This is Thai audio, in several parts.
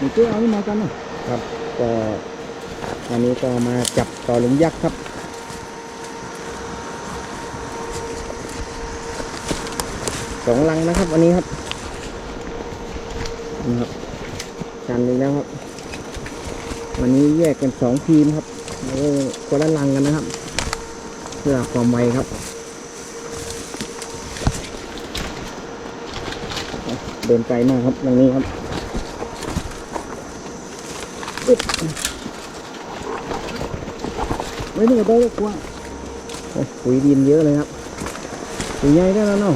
มีเจ้เอานี่มากันนะครับก็วันนี้ก็มาจับต่อหลุมยักษ์ครับสองลังนะครับวันนี้ครับนะครับกันอีกแล้วครับ วันนี้แยกเป็นสองทีมครับโอ้คนละลังกันนะครับ เพื่อความไวครับเดินไกลมากครับตรงนี้ครับ ไว้นี่ก็ได้กว่าโอ้ปุ๋ยดินเยอะเลยครับปุ๋ยใหญ่ได้แล้วเนาะ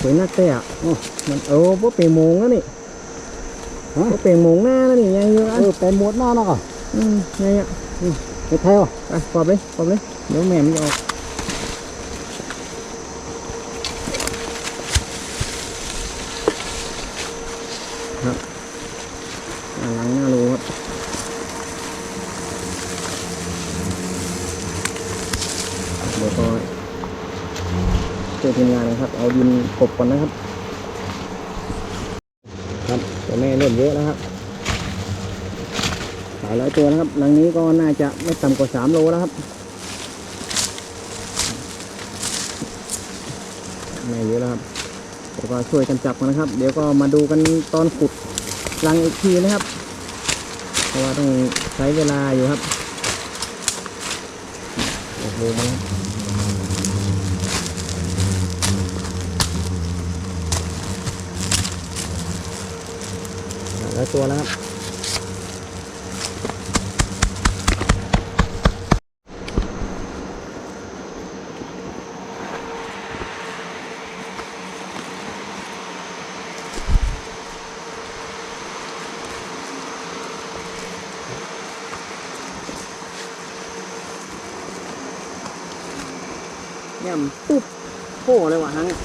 ปุ๋ยนักเตะอะโอ้มันเออพวกเปลงมงแล้วนี่พวกเปลงมงหน้าแล้วนี่ใหญ่เยอะเออเป็นหมดหน้าเนาะอืมใหญ่อะไปแถวไปปอบเลยปอบเลยเดี๋ยวแม่มันจะออกครับอ่า หลังหน้ารูครับเดี๋ยวก็ช่วยทีมงานนะครับ เอาดินกบก่อนนะครับ ครับตัวแม่เริ่มเยอะแล้วครับหลายร้อยตัวนะครับหลังนี้ก็น่าจะไม่ต่ำกว่าสามโลแล้วครับแม่เยอะแล้วครับเดี๋ยวก็ช่วยกันจับกันนะครับ เดี๋ยวก็มาดูกันตอนขุดรังอีกทีนะครับ เพราะว่าต้องใช้เวลาอยู่ครับโอ้โหมันหลายร้อยตัวแล้วครับ เนี่ยปุ๊บโผล่เลยว่ะฮังนี่ย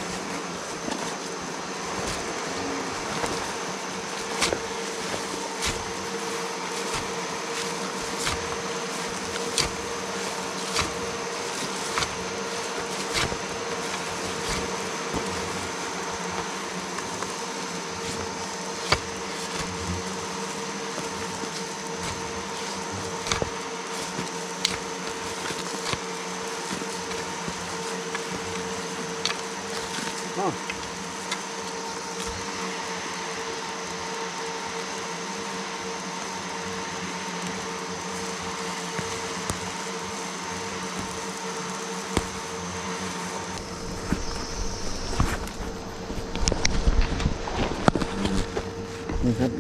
ครับ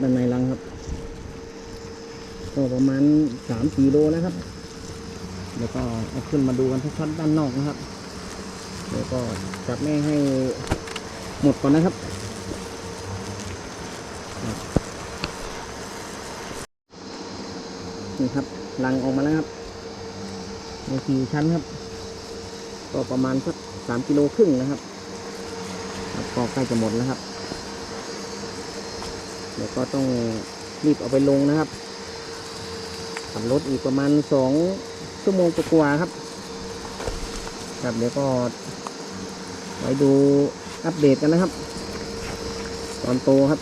ด้านในรังครับ ก็ประมาณสามสี่โลนะครับ แล้วก็เอาขึ้นมาดูกันชัดๆด้านนอกนะครับ เดี๋ยวก็จับแม่ให้หมดก่อนนะครับ นี่ครับรังออกมาแล้วครับในสี่ชั้นครับ ก็ประมาณสักสามกิโลครึ่งนะครับก็ใกล้จะหมดแล้วครับ เดี๋ยวก็ต้องรีบเอาไปลงนะครับขับรถอีกประมาณสองชั่วโมงกว่าครับ ครับเดี๋ยวก็ไปดูอัปเดตกันนะครับ ตอนโตครับ